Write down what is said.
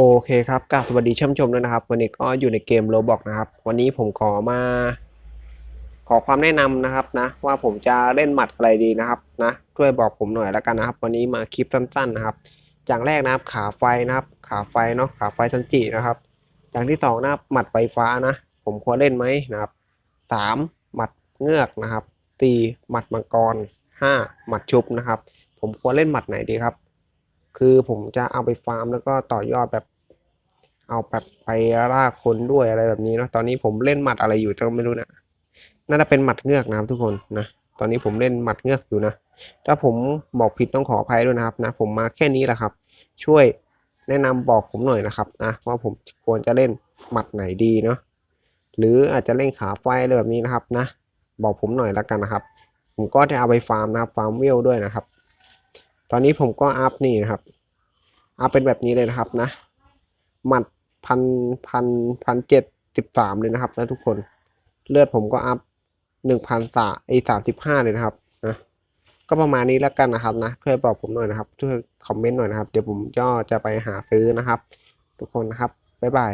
โอเคครับกราบสวัสดีท่านชมด้วยนะครับ วันนี้ก็อยู่ในเกมโรบอกนะครับ วันนี้ผมขอมา ขอความแนะนำนะครับนะ ว่าผมจะเล่นหมัดอะไรดีนะครับนะช่วยบอกผมหน่อยแล้วกันนะครับ วันนี้มาคลิปสั้นๆนะครับ อย่างแรกนะครับ ขาไฟนะครับ ขาไฟเนาะขาไฟทันจินะครับ อย่างที่สองนะครับหมัดไฟฟ้านะ ผมควรเล่นไหมนะครับสามหมัดเงือกนะครับสี่หมัดมังกรห้าหมัดชุบนะครับ ผมควรเล่นหมัดไหนดีครับ คือผมจะเอาไปฟาร์มแล้วก็ต่อยอดแบบ เอาแบบไปล่าคนด้วยอะไรแบบนี้เนาะตอนนี้ผมเล่นหมัดอะไรอยู่ก็ไม่รู้นะน่าจะเป็นหมัดเงือกนะครับทุกคนนะตอนนี้ผมเล่นหมัดเงือกอยู่นะถ้าผมบอกผิดต้องขออภัยด้วยนะครับนะผมมาแค่นี้แหละครับ ช่วยแนะนำบอกผมหน่อยนะครับนะว่าผมควรจะเล่นหมัดไหนดีเนาะหรืออาจจะเล่นขาไฟอะไรแบบนี้นะครับนะ บอกผมหน่อยแล้วกันนะครับ ผมก็จะเอาไปฟาร์มนะครับฟาร์มเวลด้วยนะครับ ตอนนี้ผมก็อัพนี่นะครับ อัพเป็นแบบนี้เลยนะครับนะ หมัดพันพันพันเจ็ดสิบสามเลยนะครับนะทุกคน เลือดผมก็อัพหนึ่งพันสาไอสามสิบห้าเลยนะครับนะ ก็ประมาณนี้แล้วกันนะครับนะ ช่วยบอกผมหน่อยนะครับ ช่วยคอมเมนต์หน่อยนะครับ เดี๋ยวผมก็จะไปหาซื้อนะครับ ทุกคนนะครับ บ๊ายบาย